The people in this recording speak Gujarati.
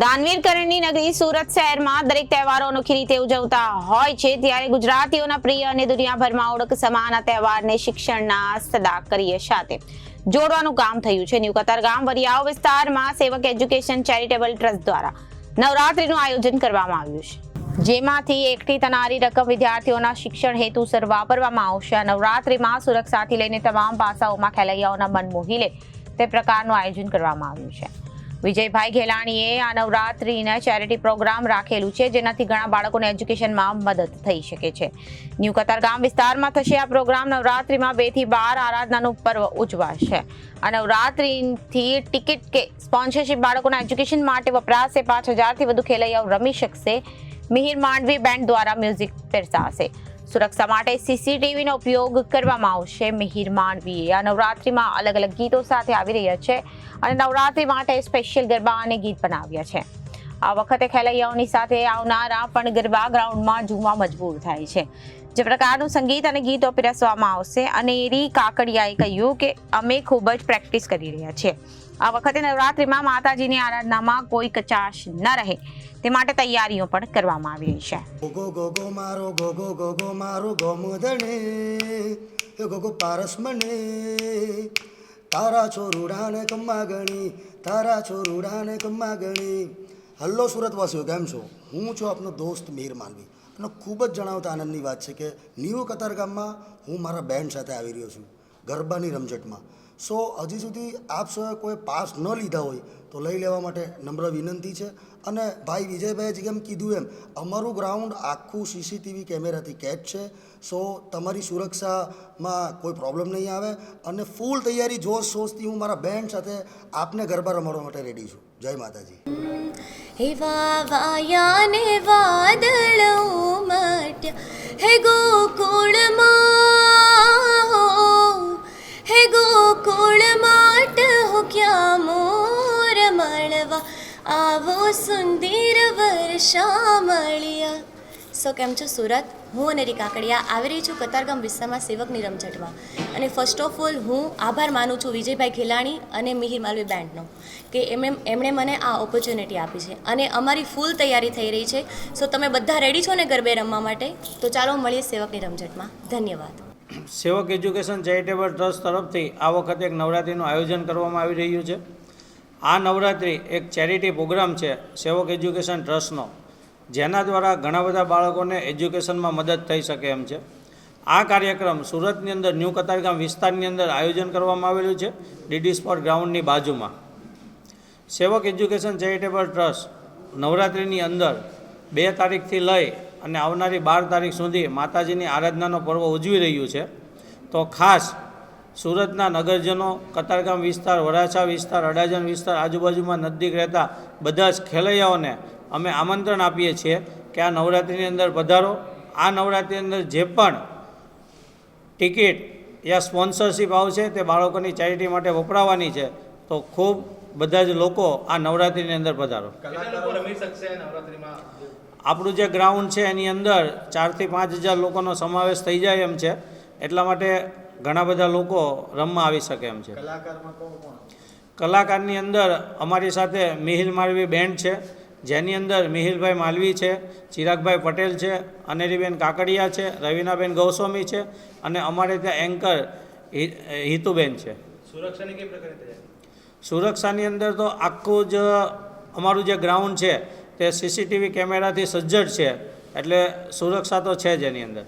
દાનવીર કરણની નગરી સુરત શહેરમાં દરેક તહેવારો અનોખી રીતે ઉજવતા હોય છે. ત્યારે ગુજરાતીઓના પ્રિય અને દુનિયાભરમાં ઓળખ સમાન આ તહેવારને શિક્ષણના સદા કરીએ સાથે. જોડવાનું કામ થયું છે. ન્યુ કતારગામ વરિયાવ વિસ્તારમાં સેવક એજ્યુકેશન ચેરિટેબલ ટ્રસ્ટ દ્વારા નવરાત્રીનું આયોજન કરવામાં આવ્યું છે. જેમાંથી એકઠી થનારી રકમ વિદ્યાર્થીઓના શિક્ષણ હેતુસર વાપરવામાં આવશે. નવરાત્રીમાં સુરક્ષાથી લઈને તમામ પાસાઓમાં ખેલૈયાઓના મન મોહી લે તે પ્રકારનું આયોજન કરવામાં આવ્યું છે. વિજયભાઈ ઘેલાણીએ આ નવરાત્રીના ચેરિટી પ્રોગ્રામ રાખેલું છે, જેનાથી ઘણા બાળકોને એજ્યુકેશનમાં મદદ થઈ શકે છે. ન્યૂ કતારગામ વિસ્તારમાં થશે આ પ્રોગ્રામ નવરાત્રીમાં બેથી બાર આરાધનાનું પર્વ ઉજવાશે. આ નવરાત્રીથી ટિકિટ કે સ્પોન્સરશિપ બાળકોના એજ્યુકેશન માટે વપરાશે, પાંચ હજારથી વધુ ખેલૈયાઓ રમી શકશે. મિહિર માંડવી બેન્ડ દ્વારા મ્યુઝિક પીરસાશે સુરક્ષા માટે સીસીટીવીનો ઉપયોગ કરવામાં આવશે. મિહિર માંડવીએ આ નવરાત્રિમાં અલગ અલગ ગીતો સાથે આવી રહ્યા છે અને નવરાત્રિ માટે સ્પેશિયલ ગરબા અને ગીત બનાવ્યા છે. આ વખતે ખેલૈયાઓની સાથે આવનારા પણ ગરબા ગ્રાઉન્ડમાં ઝૂમવા મજબૂર થાય છે. જે પ્રકારનું સંગીત અને ગીતો પીરસવામાં આવશે અને એરી કાકડિયાએ કહ્યું કે અમે ખૂબ જ પ્રેક્ટિસ કરી રહ્યા છીએ. આ વખતે નવરાત્રિમાં માતાજીની આરાધનામાં કોઈ કચાશ ન રહે. તે માટે તૈયારીઓ પણ કરવામાં આવી રહી છે. ગોગો ગોગો મારો, ગોગો ગોગો મારો ગોમધણે ગો ગોગો પારસ મને. તારા છોરુડાને કમ્મા ગણી તારા છોરુડાને કમ્મા ગણી હલ્લો સુરતવાસીઓ, કેમ છો? હું છું આપનો દોસ્ત મીર માનવી અને ખૂબ જ જણાવતા આનંદની વાત છે કે ન્યૂ કતારગામમાં હું મારા બેન્ડ સાથે આવી રહ્યો છું, ગરબાની રમઝટમાં. સો, હજી સુધી આપ સૌએ કોઈ પાસ ન લીધા હોય તો લઈ લેવા માટે નમ્ર વિનંતી છે અને ભાઈ વિજયભાઈએ જેમ કીધું એમ, અમારું ગ્રાઉન્ડ આખું સીસીટીવી કેમેરાથી કેચ છે, સો તમારી સુરક્ષામાં કોઈ પ્રોબ્લેમ નહીં આવે અને ફૂલ તૈયારી જોશ શોશથી હું મારા બેન્ડ સાથે આપને ગરબા રમાડવા માટે રેડી છું. જય માતાજી. એવા વાયાને વાદળો આવો સુંદર વર્ષા મળ્યા સો કેમ છો સુરત? હું અને રી કાકડિયા. આવી રહી છું કતારગામ વિસ્તારમાં સેવકની રમઝટમાં. અને ફર્સ્ટ ઓફ ઓલ હું આભાર માનું છું વિજયભાઈ ખેલાણી અને મિહિર માલવી બેન્ડનો કે એમણે એમણે મને આ ઓપોર્ચ્યુનિટી આપી છે. અને અમારી ફૂલ તૈયારી થઈ રહી છે. સો તમે બધા રેડી છો ને ગરબે રમવા માટે? તો ચાલો મળીએ સેવકની રમઝટમાં. ધન્યવાદ. સેવક એજ્યુકેશન ચેરિટેબલ ટ્રસ્ટ તરફથી આ વખતે એક નવરાત્રિનું આયોજન કરવામાં આવી રહ્યું છે. આ નવરાત્રિ એક ચેરિટી પ્રોગ્રામ છે, સેવક એજ્યુકેશન ટ્રસ્ટનો, જેના દ્વારા ઘણા બધા બાળકોને એજ્યુકેશનમાં મદદ થઈ શકે એમ છે. આ કાર્યક્રમ સુરતની અંદર ન્યૂ કતારગામ વિસ્તારની અંદર આયોજન કરવામાં આવેલું છે, ડીડી સ્પોર્ટ ગ્રાઉન્ડની બાજુમાં. સેવક એજ્યુકેશન ચેરિટેબલ ટ્રસ્ટ નવરાત્રિની અંદર બે તારીખથી લઈ અને આવનારી બાર તારીખ સુધી માતાજીની આરાધનાનો પર્વ ઉજવી રહ્યું છે. તો ખાસ સુરતના નગરજનો કતારગામ વિસ્તાર વરાછા વિસ્તાર અડાજણ વિસ્તાર આજુબાજુમાં નજીક રહેતા બધા જ ખેલૈયાઓને અમે આમંત્રણ આપીએ છીએ કે આ નવરાત્રિની અંદર પધારો. આ નવરાત્રિની અંદર જે પણ ટિકિટ યા સ્પોન્સરશિપ આવશે તે બાળકોની ચેરિટી માટે વપરાવાની છે તો ખૂબ બધા જ લોકો આ નવરાત્રિની અંદર પધારો. કેટલા લોકો રમી શકશે નવરાત્રીમાં? આપણું જે ગ્રાઉન્ડ છે એની અંદર ચારથી પાંચ હજાર લોકોનો સમાવેશ થઈ જાય એમ છે. એટલા માટે ઘણા બધા લોકો રમવા આવી શકે એમ છે. કલાકારમાં કોણ કોણ કલાકારની અંદર અમારી સાથે મિહિર માલવી બેન્ડ છે જેની અંદર મિહિરભાઈ માલવી છે ચિરાગભાઈ પટેલ છે અનેરીબેન કાકડિયા છે રવિનાબેન ગૌસ્વામી છે અને અમારે ત્યાં એન્કર હિતુબેન છે. સુરક્ષાની કઈ સુરક્ષાની અંદર તો આખું જ અમારું જે ગ્રાઉન્ડ છે તે સીસીટીવી કેમેરાથી સજ્જડ છે એટલે સુરક્ષા તો છે જ એની અંદર.